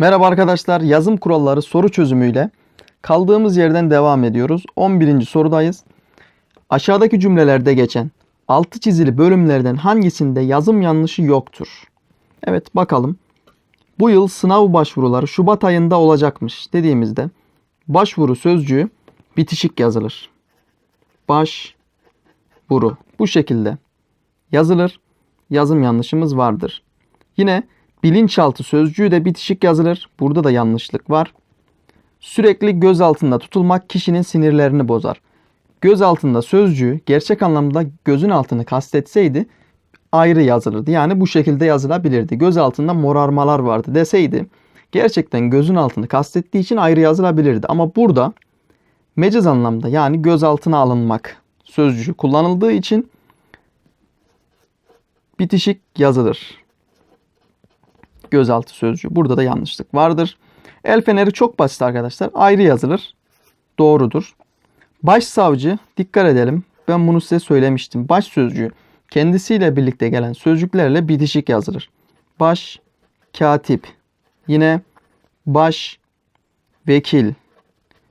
Merhaba arkadaşlar. Yazım kuralları soru çözümüyle kaldığımız yerden devam ediyoruz. 11. sorudayız. Aşağıdaki cümlelerde geçen altı çizili bölümlerden hangisinde yazım yanlışı yoktur? Evet bakalım. Bu yıl sınav başvuruları Şubat ayında olacakmış dediğimizde başvuru sözcüğü bitişik yazılır. Baş vuru. Bu şekilde yazılır. Yazım yanlışımız vardır. Yine bilinçaltı sözcüğü de bitişik yazılır. Burada da yanlışlık var. Sürekli göz altında tutulmak kişinin sinirlerini bozar. Göz altında sözcüğü gerçek anlamda gözün altını kastetseydi ayrı yazılırdı. Yani bu şekilde yazılabilirdi. Göz altında morarmalar vardı deseydi gerçekten gözün altını kastettiği için ayrı yazılabilirdi. Ama burada mecaz anlamda yani göz altına alınmak sözcüğü kullanıldığı için bitişik yazılır. Gözaltı sözcüğü. Burada da yanlışlık vardır. El feneri çok basit arkadaşlar. Ayrı yazılır. Doğrudur. Başsavcı dikkat edelim. Ben bunu size söylemiştim. Baş sözcüğü kendisiyle birlikte gelen sözcüklerle bitişik yazılır. Baş katip. Yine baş vekil.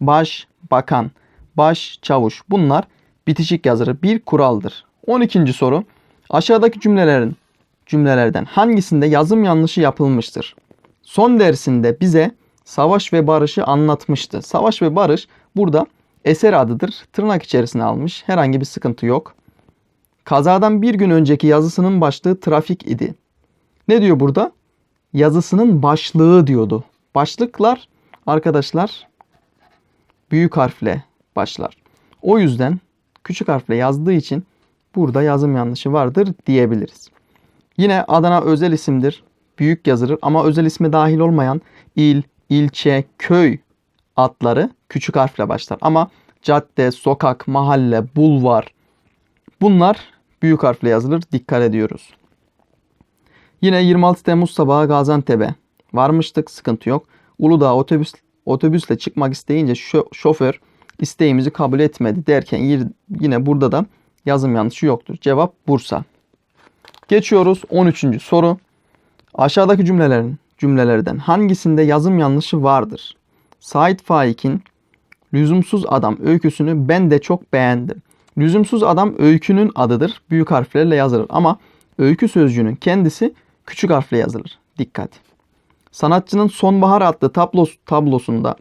Baş bakan. Baş çavuş. Bunlar bitişik yazılır. Bir kuraldır. 12. soru. Aşağıdaki cümlelerin cümlelerden hangisinde yazım yanlışı yapılmıştır? Son dersinde bize savaş ve barışı anlatmıştı. Savaş ve barış burada eser adıdır. Tırnak içerisine almış. Herhangi bir sıkıntı yok. Kazadan bir gün önceki yazısının başlığı trafik idi. Ne diyor burada? Yazısının başlığı diyordu. Başlıklar arkadaşlar büyük harfle başlar. O yüzden küçük harfle yazdığı için burada yazım yanlışı vardır diyebiliriz. Yine Adana özel isimdir. Büyük yazılır ama özel isme dahil olmayan il, ilçe, köy adları küçük harfle başlar. Ama cadde, sokak, mahalle, bulvar bunlar büyük harfle yazılır. Dikkat ediyoruz. Yine 26 Temmuz sabahı Gaziantep'e varmıştık. Sıkıntı yok. Uludağ otobüs otobüsle çıkmak isteyince şo- şoför isteğimizi kabul etmedi derken yine burada da yazım yanlışı yoktur. Cevap Bursa. Geçiyoruz 13. soru. Aşağıdaki cümlelerin cümlelerden hangisinde yazım yanlışı vardır? Sait Faik'in Lüzumsuz Adam öyküsünü ben de çok beğendim. Lüzumsuz Adam öykünün adıdır. Büyük harflerle yazılır ama öykü sözcüğünün kendisi küçük harfle yazılır. Dikkat. Sanatçının Sonbahar adlı tablos, tablosunda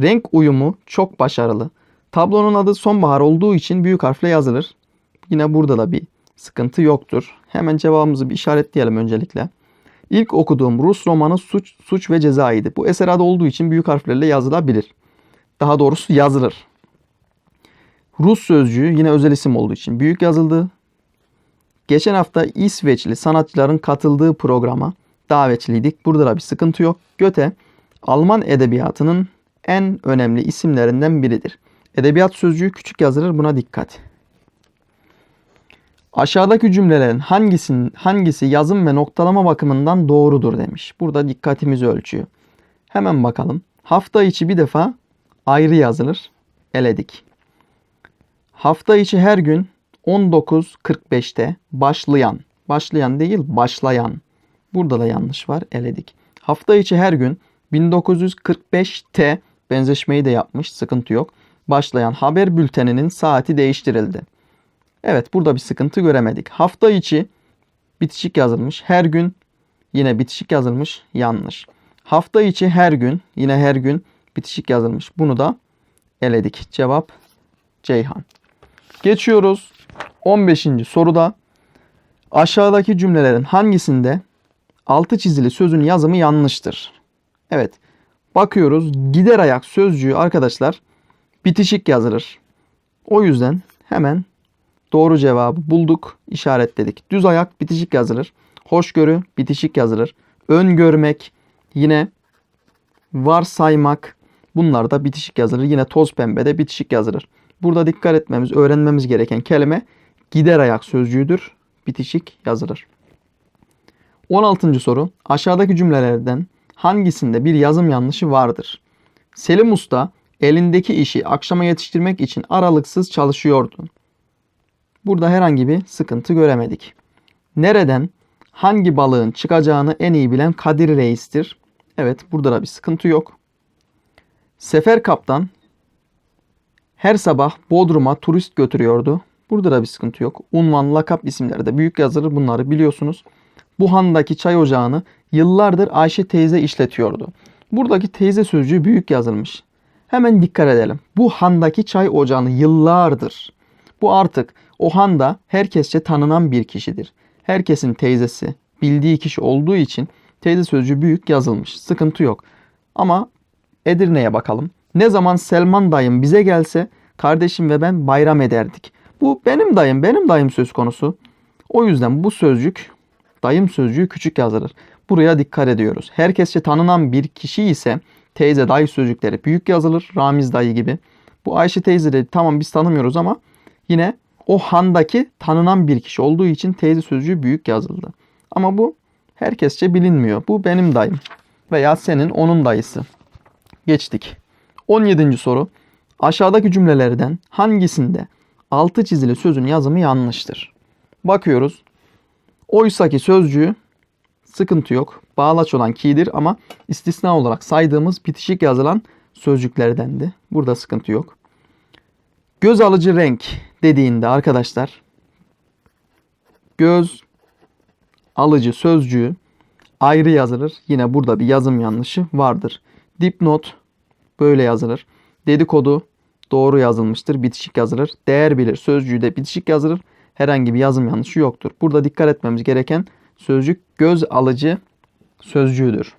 renk uyumu çok başarılı. Tablonun adı Sonbahar olduğu için büyük harfle yazılır. Yine burada da bir sıkıntı yoktur. Hemen cevabımızı bir işaretleyelim öncelikle. İlk okuduğum Rus romanı Suç, Suç ve Ceza'ydı. Bu eser adı olduğu için büyük harflerle yazılabilir. Daha doğrusu yazılır. Rus sözcüğü yine özel isim olduğu için büyük yazıldı. Geçen hafta İsveçli sanatçıların katıldığı programa davetliydik. Burada da bir sıkıntı yok. Göte Alman edebiyatının en önemli isimlerinden biridir. Edebiyat sözcüğü küçük yazılır buna dikkat. Aşağıdaki cümlelerin hangisinin hangisi yazım ve noktalama bakımından doğrudur demiş. Burada dikkatimizi ölçüyor. Hemen bakalım. Hafta içi bir defa ayrı yazılır. Eledik. Hafta içi her gün 19.45'te başlayan. Başlayan değil başlayan. Burada da yanlış var. Eledik. Hafta içi her gün 1945'te benzeşmeyi de yapmış. Sıkıntı yok. Başlayan haber bülteninin saati değiştirildi. Evet burada bir sıkıntı göremedik. Hafta içi bitişik yazılmış. Her gün yine bitişik yazılmış. Yanlış. Hafta içi her gün yine her gün bitişik yazılmış. Bunu da eledik. Cevap Ceyhan. Geçiyoruz. 15. soruda aşağıdaki cümlelerin hangisinde altı çizili sözün yazımı yanlıştır? Evet. Bakıyoruz. Gider ayak sözcüğü arkadaşlar bitişik yazılır. O yüzden hemen Doğru cevabı bulduk, işaretledik. Düz ayak bitişik yazılır. Hoşgörü bitişik yazılır. Öngörmek yine varsaymak bunlar da bitişik yazılır. Yine toz pembe de bitişik yazılır. Burada dikkat etmemiz, öğrenmemiz gereken kelime gider ayak sözcüğüdür. Bitişik yazılır. 16. soru. Aşağıdaki cümlelerden hangisinde bir yazım yanlışı vardır? Selim Usta elindeki işi akşama yetiştirmek için aralıksız çalışıyordu. Burada herhangi bir sıkıntı göremedik. Nereden hangi balığın çıkacağını en iyi bilen Kadir Reis'tir. Evet burada da bir sıkıntı yok. Sefer kaptan her sabah Bodrum'a turist götürüyordu. Burada da bir sıkıntı yok. Unvan, lakap isimleri de büyük yazılır bunları biliyorsunuz. Bu handaki çay ocağını yıllardır Ayşe teyze işletiyordu. Buradaki teyze sözcüğü büyük yazılmış. Hemen dikkat edelim. Bu handaki çay ocağını yıllardır. Bu artık o handa herkesçe tanınan bir kişidir. Herkesin teyzesi, bildiği kişi olduğu için teyze sözcüğü büyük yazılmış. Sıkıntı yok. Ama Edirne'ye bakalım. Ne zaman Selman dayım bize gelse kardeşim ve ben bayram ederdik. Bu benim dayım, benim dayım söz konusu. O yüzden bu sözcük dayım sözcüğü küçük yazılır. Buraya dikkat ediyoruz. Herkesçe tanınan bir kişi ise teyze dayı sözcükleri büyük yazılır. Ramiz dayı gibi. Bu Ayşe teyze de tamam biz tanımıyoruz ama yine o handaki tanınan bir kişi olduğu için teyze sözcüğü büyük yazıldı. Ama bu herkesçe bilinmiyor. Bu benim dayım veya senin onun dayısı. Geçtik. 17. soru. Aşağıdaki cümlelerden hangisinde altı çizili sözün yazımı yanlıştır? Bakıyoruz. Oysaki sözcüğü sıkıntı yok. Bağlaç olan ki'dir ama istisna olarak saydığımız bitişik yazılan sözcüklerdendi. Burada sıkıntı yok. Göz alıcı renk dediğinde arkadaşlar göz alıcı sözcüğü ayrı yazılır. Yine burada bir yazım yanlışı vardır. Dipnot böyle yazılır. Dedikodu doğru yazılmıştır. Bitişik yazılır. Değer bilir sözcüğü de bitişik yazılır. Herhangi bir yazım yanlışı yoktur. Burada dikkat etmemiz gereken sözcük göz alıcı sözcüğüdür.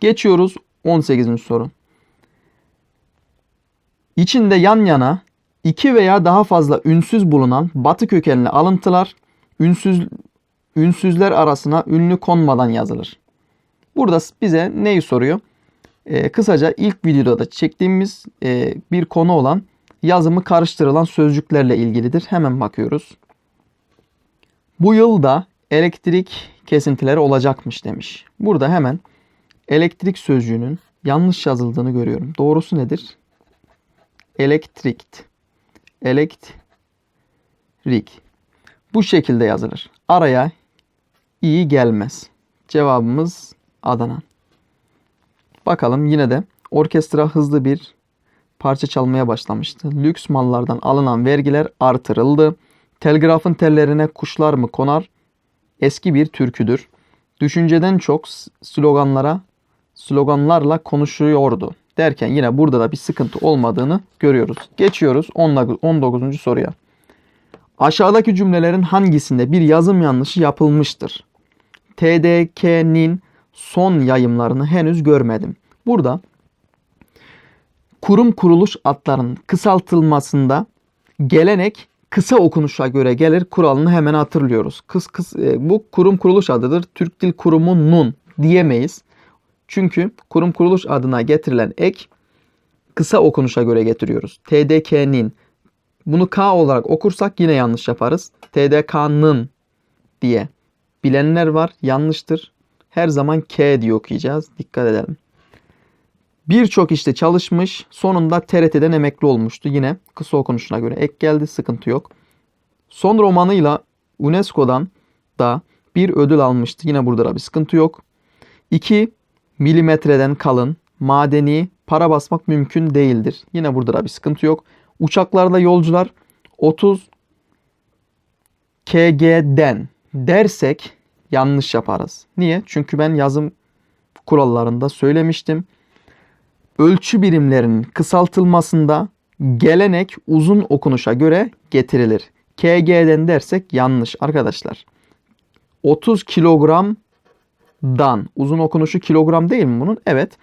Geçiyoruz 18. soru. İçinde yan yana iki veya daha fazla ünsüz bulunan batı kökenli alıntılar ünsüz ünsüzler arasına ünlü konmadan yazılır. Burada bize neyi soruyor? Ee, kısaca ilk videoda da çektiğimiz e, bir konu olan yazımı karıştırılan sözcüklerle ilgilidir. Hemen bakıyoruz. Bu yılda elektrik kesintileri olacakmış demiş. Burada hemen elektrik sözcüğünün yanlış yazıldığını görüyorum. Doğrusu nedir? Elektrikt. Elektrik. Bu şekilde yazılır. Araya iyi gelmez. Cevabımız Adana. Bakalım yine de orkestra hızlı bir parça çalmaya başlamıştı. Lüks mallardan alınan vergiler artırıldı. Telgrafın tellerine kuşlar mı konar? Eski bir türküdür. Düşünceden çok sloganlara, sloganlarla konuşuyordu. Derken yine burada da bir sıkıntı olmadığını görüyoruz. Geçiyoruz 19. soruya. Aşağıdaki cümlelerin hangisinde bir yazım yanlışı yapılmıştır? TDK'nin son yayımlarını henüz görmedim. Burada kurum kuruluş adlarının kısaltılmasında gelenek kısa okunuşa göre gelir kuralını hemen hatırlıyoruz. Kıs, kıs, e, bu kurum kuruluş adıdır. Türk Dil Kurumu'nun diyemeyiz. Çünkü kurum kuruluş adına getirilen ek kısa okunuşa göre getiriyoruz. TDK'nin bunu K olarak okursak yine yanlış yaparız. TDK'nın diye bilenler var. Yanlıştır. Her zaman K diye okuyacağız. Dikkat edelim. Birçok işte çalışmış. Sonunda TRT'den emekli olmuştu. Yine kısa okunuşuna göre ek geldi. Sıkıntı yok. Son romanıyla UNESCO'dan da bir ödül almıştı. Yine burada da bir sıkıntı yok. 2 milimetreden kalın, madeni, para basmak mümkün değildir. Yine burada da bir sıkıntı yok. Uçaklarda yolcular 30 kg'den dersek yanlış yaparız. Niye? Çünkü ben yazım kurallarında söylemiştim. Ölçü birimlerinin kısaltılmasında gelenek uzun okunuşa göre getirilir. KG'den dersek yanlış arkadaşlar. 30 kilogramdan uzun okunuşu kilogram değil mi bunun? Evet.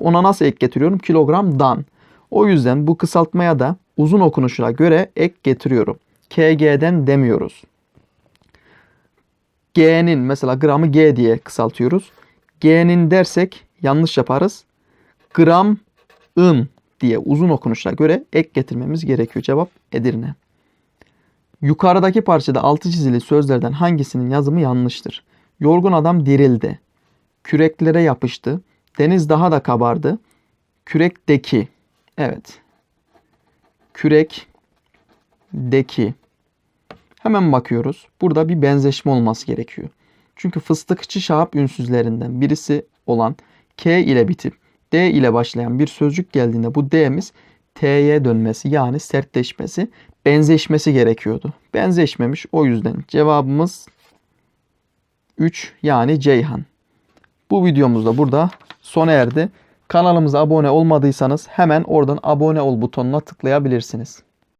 Ona nasıl ek getiriyorum? Kilogramdan. O yüzden bu kısaltmaya da uzun okunuşuna göre ek getiriyorum. KG'den demiyoruz. G'nin mesela gramı G diye kısaltıyoruz. G'nin dersek yanlış yaparız. Gram ın diye uzun okunuşuna göre ek getirmemiz gerekiyor. Cevap Edirne. Yukarıdaki parçada altı çizili sözlerden hangisinin yazımı yanlıştır? Yorgun adam dirildi. Küreklere yapıştı. Deniz daha da kabardı. Kürekteki. Evet. Kürekdeki. Hemen bakıyoruz. Burada bir benzeşme olması gerekiyor. Çünkü fıstıkçı şahap ünsüzlerinden birisi olan K ile bitip D ile başlayan bir sözcük geldiğinde bu D'miz T'ye dönmesi yani sertleşmesi, benzeşmesi gerekiyordu. Benzeşmemiş o yüzden cevabımız 3 yani Ceyhan. Bu videomuz da burada sona erdi. Kanalımıza abone olmadıysanız hemen oradan abone ol butonuna tıklayabilirsiniz.